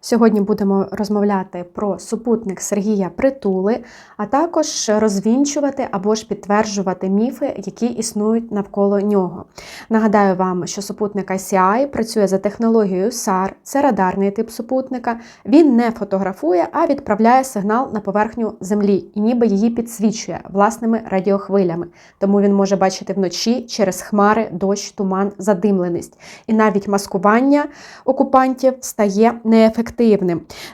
Сьогодні будемо розмовляти про супутник Сергія Притули, а також розвінчувати або ж підтверджувати міфи, які існують навколо нього. Нагадаю вам, що супутник ICI працює за технологією SAR, це радарний тип супутника. Він не фотографує, а відправляє сигнал на поверхню Землі і ніби її підсвічує власними радіохвилями. Тому він може бачити вночі через хмари, дощ, туман, задимленість. І навіть маскування окупантів стає неефективним.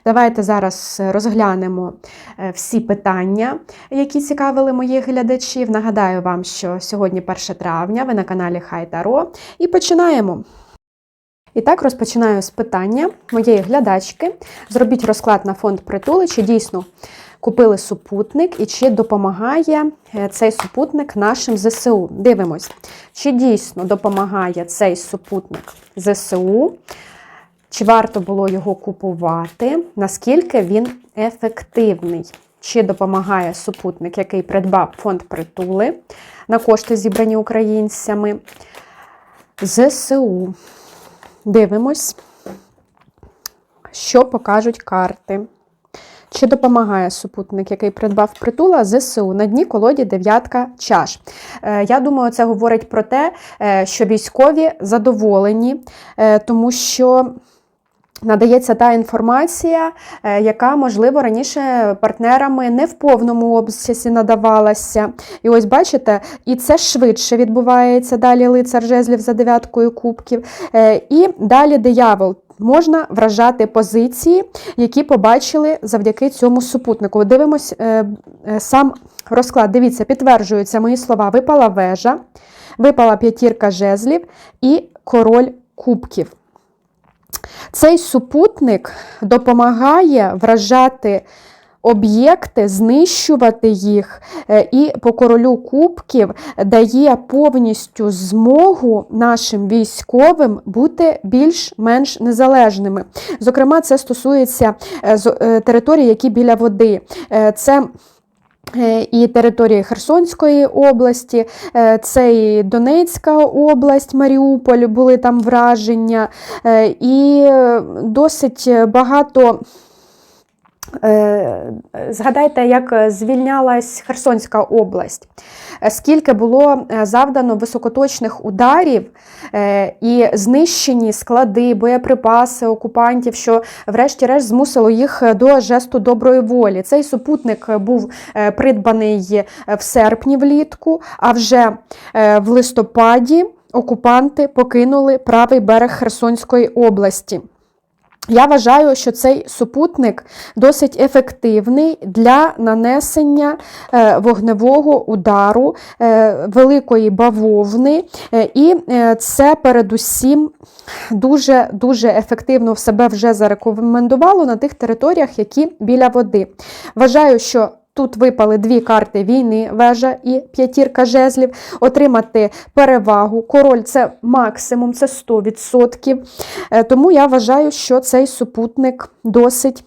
Давайте зараз розглянемо е, всі питання, які цікавили моїх глядачів. Нагадаю вам, що сьогодні 1 травня, ви на каналі Хай Таро. І починаємо. І так розпочинаю з питання моєї глядачки. Зробіть розклад на фонд притули, чи дійсно купили супутник і чи допомагає е, цей супутник нашим ЗСУ. Дивимось, чи дійсно допомагає цей супутник ЗСУ. Чи варто було його купувати? Наскільки він ефективний? Чи допомагає супутник, який придбав фонд притули на кошти, зібрані українцями? ЗСУ. Дивимось, що покажуть карти. Чи допомагає супутник, який придбав притула ЗСУ на дні колоді дев'ятка чаш? Е, Я думаю, це говорить про те, е, що військові задоволені, е, тому що. Надається та інформація, е, яка, можливо, раніше партнерами не в повному обсязі надавалася. І ось бачите, і це швидше відбувається. Далі лицар жезлів за дев'яткою кубків. Е, І далі диявол. Можна вражати позиції, які побачили завдяки цьому супутнику. Дивимось е, сам розклад. Дивіться, підтверджуються мої слова. Випала вежа, випала п'ятірка жезлів і король кубків. Цей супутник допомагає вражати об'єкти, знищувати їх, і по королю кубків дає повністю змогу нашим військовим бути більш-менш незалежними. Зокрема, це стосується територій, які біля води. Це і території Херсонської області, це і Донецька область, Маріуполь, були там враження, і досить багато. Згадайте, як звільнялась Херсонська область, скільки було завдано високоточних ударів і знищені склади, боєприпаси окупантів, що, врешті-решт, змусило їх до жесту доброї волі. Цей супутник був придбаний в серпні влітку, а вже в листопаді окупанти покинули правий берег Херсонської області. Я вважаю, що цей супутник досить ефективний для нанесення вогневого удару великої бавовни, і це передусім дуже-дуже ефективно в себе вже зарекомендувало на тих територіях, які біля води. Вважаю, що Тут випали дві карти війни, вежа і п'ятірка жезлів, отримати перевагу. Король це максимум, це 100%. Тому я вважаю, що цей супутник досить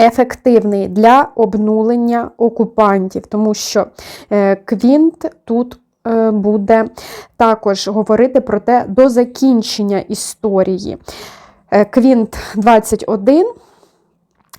ефективний для обнулення окупантів, тому що квінт тут буде також говорити про те до закінчення історії. Квінт 21,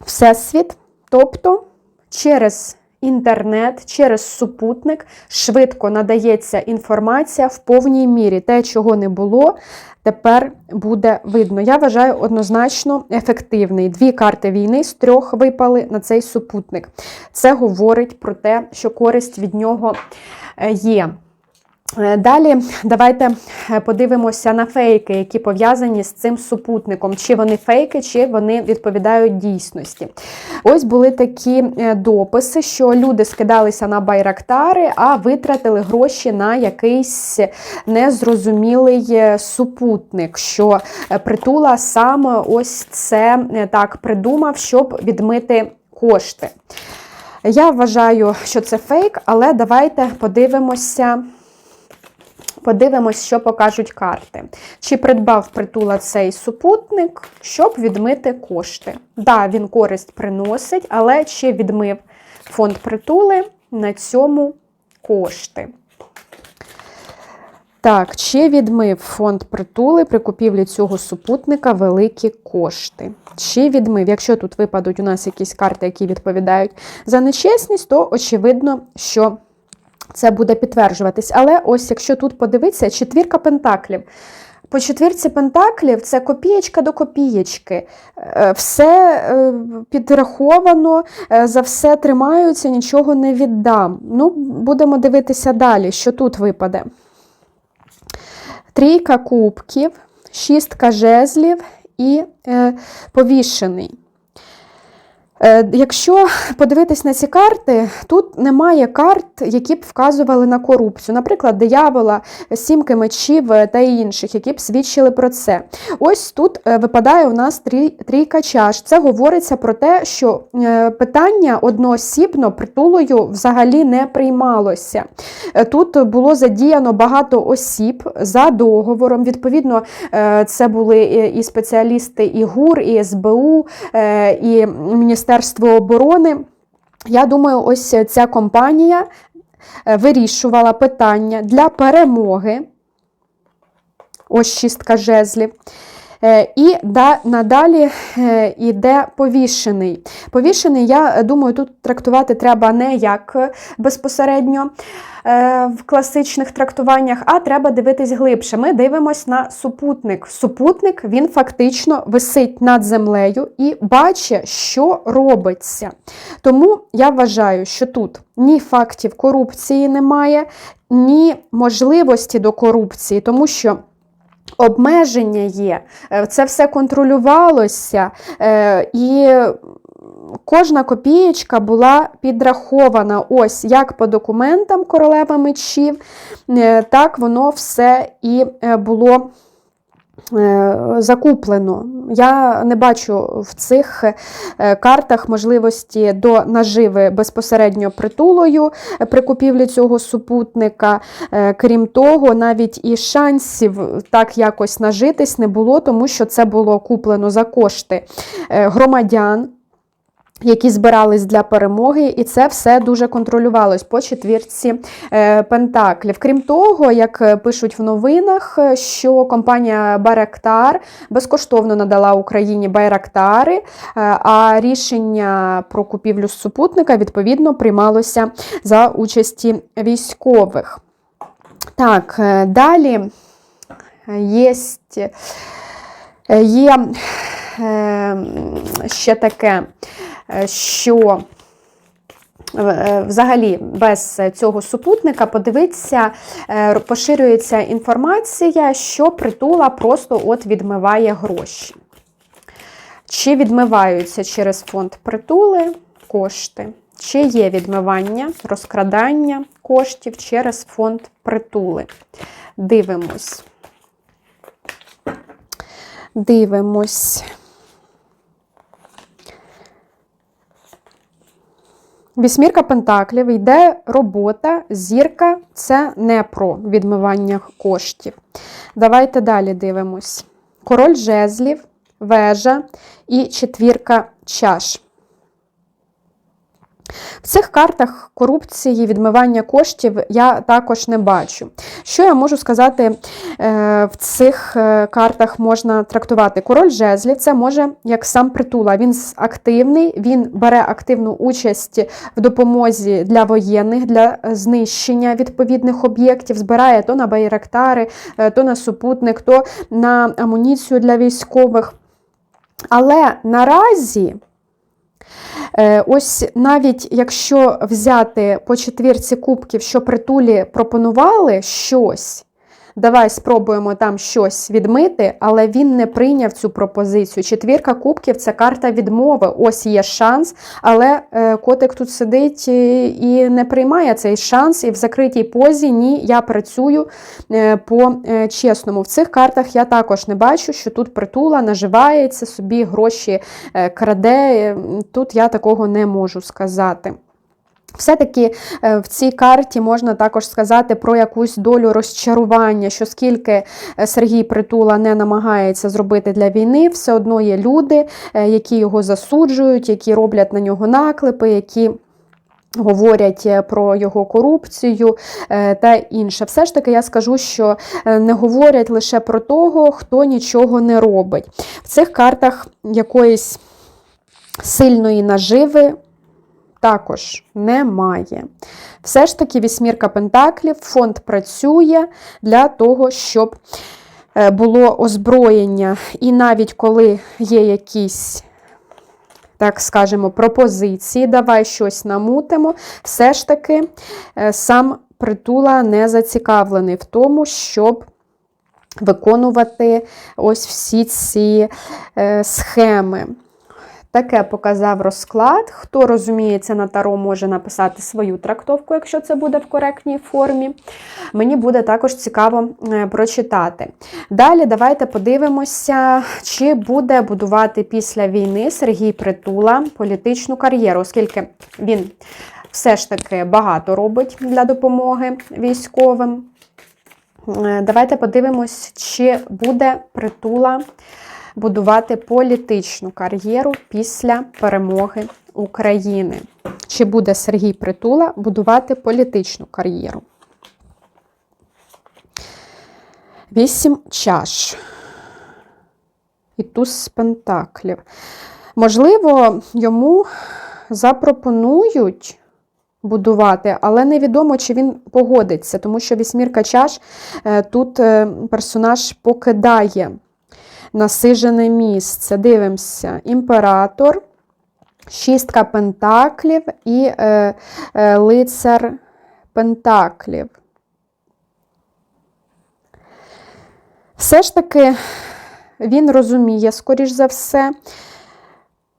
Всесвіт, тобто через інтернет, через супутник швидко надається інформація в повній мірі. Те, чого не було, тепер буде видно. Я вважаю однозначно ефективний. Дві карти війни з трьох випали на цей супутник. Це говорить про те, що користь від нього є. Далі давайте подивимося на фейки, які пов'язані з цим супутником. Чи вони фейки, чи вони відповідають дійсності. Ось були такі дописи, що люди скидалися на байрактари, а витратили гроші на якийсь незрозумілий супутник, що притула саме ось це так придумав, щоб відмити кошти. Я вважаю, що це фейк, але давайте подивимося. Подивимось, що покажуть карти. Чи придбав притула цей супутник, щоб відмити кошти. Да, він користь приносить, але чи відмив фонд притули на цьому кошти? Так, чи відмив фонд притули при купівлі цього супутника великі кошти? Чи відмив? Якщо тут випадуть у нас якісь карти, які відповідають за нечесність, то очевидно, що це буде підтверджуватись. Але ось якщо тут подивитися, четвірка пентаклів. По четвірці пентаклів це копієчка до копієчки. Е, Все е, підраховано, е, за все тримаються, нічого не віддам. Ну, Будемо дивитися далі, що тут випаде. Трійка кубків, шістка жезлів і повішений. Е, Якщо подивитись на ці карти, тут немає карт, які б вказували на корупцію. Наприклад, диявола, сімки мечів е, та інших, які б свідчили про це. Ось тут е, випадає у нас трій- трійка чаш. Це говориться про те, що питання одноосібно притулою взагалі не приймалося. Тут було задіяно багато осіб за договором. Відповідно, це були і- спеціалісти і ГУР, і СБУ, і Міністерство оборони. Я думаю, ось ця компанія е, вирішувала питання для перемоги. Ось шістка жезлів. Е, І да, надалі е, йде повішений. Повішений, я е, думаю, тут трактувати треба не як е, безпосередньо е, в класичних трактуваннях, а треба дивитись глибше. Ми дивимось на супутник. Супутник він фактично висить над землею і бачить, що робиться. Тому я вважаю, що тут ні фактів корупції немає, ні можливості до корупції, тому що. Обмеження є, е, це все контролювалося, е, і кожна копієчка була підрахована. Ось як по документам королева мечів, е, так воно все і е, було. е, Закуплено. Я не бачу в цих картах можливості до наживи безпосередньо притулою при купівлі цього супутника. Крім того, навіть і шансів так якось нажитись не було, тому що це було куплено за кошти громадян. Які збирались для перемоги, і це все дуже контролювалось по четвірці е, пентаклів. Крім того, як е, пишуть в новинах, е, що компанія Байрактар безкоштовно надала Україні Байрактари, а рішення про купівлю супутника відповідно приймалося за участі військових. Так, далі є, є ще таке, що е, Взагалі, без цього супутника, подивитися, е, поширюється інформація, що притула просто от відмиває гроші. Чи відмиваються через фонд притули кошти? Чи є відмивання, розкрадання коштів через фонд притули? Дивимось. Дивимось. Вісьмірка пентаклів йде робота, зірка це не про відмивання коштів. Давайте далі дивимось. Король жезлів, вежа і четвірка чаш. В цих картах корупції, відмивання коштів я також не бачу. Що я можу сказати, е, в цих е, картах можна трактувати? Король жезлів це може як сам притула. Він активний, він бере активну участь в допомозі для воєнних, для знищення відповідних об'єктів, збирає то на байрактари, е, то на супутник, то на амуніцію для військових. Але наразі. Е, Ось навіть якщо взяти по четвірці кубків, що притулі пропонували щось, давай спробуємо там щось відмити, але він не прийняв цю пропозицію. Четвірка кубків це карта відмови. Ось є шанс, але е, котик тут сидить і і не приймає цей шанс, і в закритій позі ні, я працюю е, по е, чесному. В цих картах я також не бачу, що тут притула наживається, собі гроші е, краде. Е, Тут я такого не можу сказати. Все-таки е, в цій карті можна також сказати про якусь долю розчарування, що скільки е, Сергій Притула не намагається зробити для війни, все одно є люди, е, які його засуджують, які роблять на нього наклепи, які Говорять про його корупцію та інше. Все ж таки, я скажу, що не говорять лише про того, хто нічого не робить. В цих картах якоїсь сильної наживи також немає. Все ж таки, вісьмірка Пентаклів, фонд працює для того, щоб було озброєння. І навіть коли є якісь так скажемо, пропозиції, давай щось намутимо, все ж таки е, сам притула не зацікавлений в тому, щоб виконувати ось всі ці е, схеми. Таке показав розклад. Хто розуміється на таро, може написати свою трактовку, якщо це буде в коректній формі. Мені буде також цікаво е, прочитати. Далі давайте подивимося, чи буде будувати після війни Сергій Притула політичну кар'єру, оскільки він все ж таки багато робить для допомоги військовим. Е, давайте подивимось, чи буде притула будувати політичну кар'єру після перемоги України. Чи буде Сергій Притула будувати політичну кар'єру? Вісім чаш. І туз пентаклів. Можливо, йому запропонують будувати, але невідомо, чи він погодиться, тому що вісьмірка чаш е, тут е, персонаж покидає насижене місце. Дивимося, імператор, шістка пентаклів і е, е, лицар пентаклів. Все ж таки він розуміє, скоріш за все,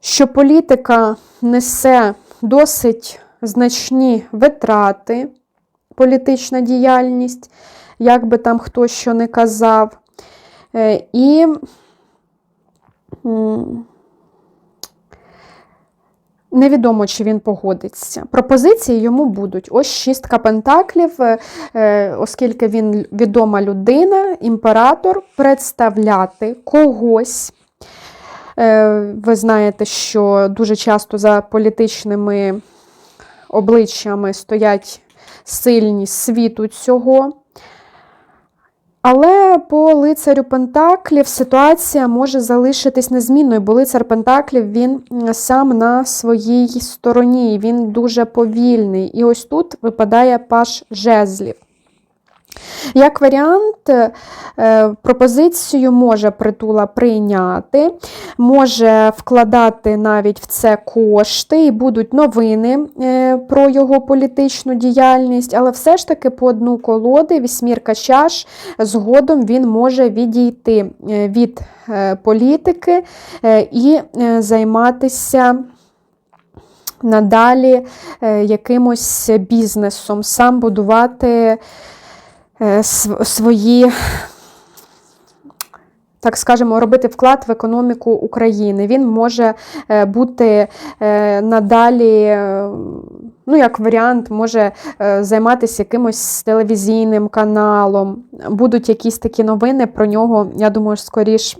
що політика несе досить значні витрати, політична діяльність, як би там хто що не казав. Е, і Невідомо, чи він погодиться. Пропозиції йому будуть. Ось шістка пентаклів, е, е, оскільки він відома людина, імператор, представляти когось. Ви знаєте, що дуже часто за політичними обличчями стоять сильні світу цього. Але по лицарю Пентаклів ситуація може залишитись незмінною, бо лицар Пентаклів він сам на своїй стороні, він дуже повільний. І ось тут випадає паш жезлів. Як варіант, е, пропозицію може притула прийняти, може вкладати навіть в це кошти, і будуть новини е, про його політичну діяльність, але все ж таки по одну колоди, вісьмірка чаш, згодом він може відійти е, від політики і займатися. Надалі якимось бізнесом, сам будувати свої, так скажемо, робити вклад в економіку України. Він може е, бути е, надалі, ну, як варіант, може займатися якимось телевізійним каналом. Будуть якісь такі новини про нього, я думаю, скоріш.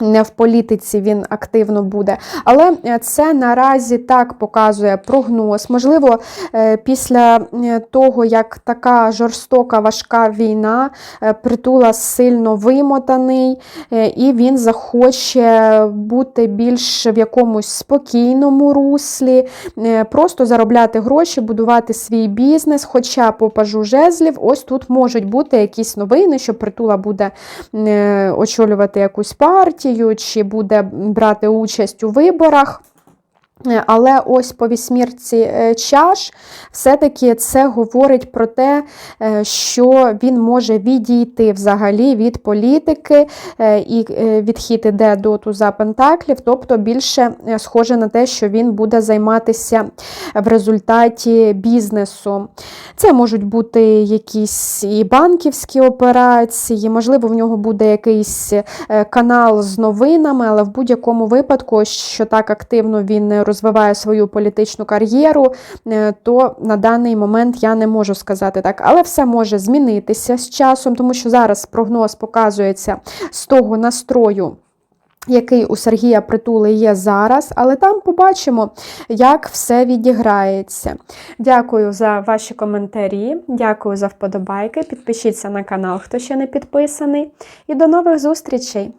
Не в політиці він активно буде. Але е, це наразі так показує прогноз. Можливо, е, після е, того, як така жорстока важка війна, притула сильно вимотаний, і він захоче бути більш в якомусь спокійному руслі, просто заробляти гроші, будувати свій бізнес. Хоча по пажу жезлів, ось тут можуть бути якісь новини, що притула буде очолювати якусь партію партію, чи буде брати участь у виборах. Е, але ось по вісьмірці е, чаш, все-таки це говорить про те, е, що він може відійти взагалі від політики, і відхід іде до туза Пентаклів, тобто більше схоже на те, що він буде займатися в результаті бізнесу. Це можуть бути якісь і банківські операції, можливо, в нього буде якийсь канал з новинами, але в будь-якому випадку, що так активно він не розвиває свою політичну кар'єру, е, то на даний момент я не можу сказати так. Але все може змінитися з часом, тому що зараз прогноз показується з того настрою. який у Сергія Притули є зараз, але там побачимо, як все відіграється. Дякую за ваші коментарі, дякую за вподобайки. Підпишіться на канал, хто ще не підписаний. І до нових зустрічей!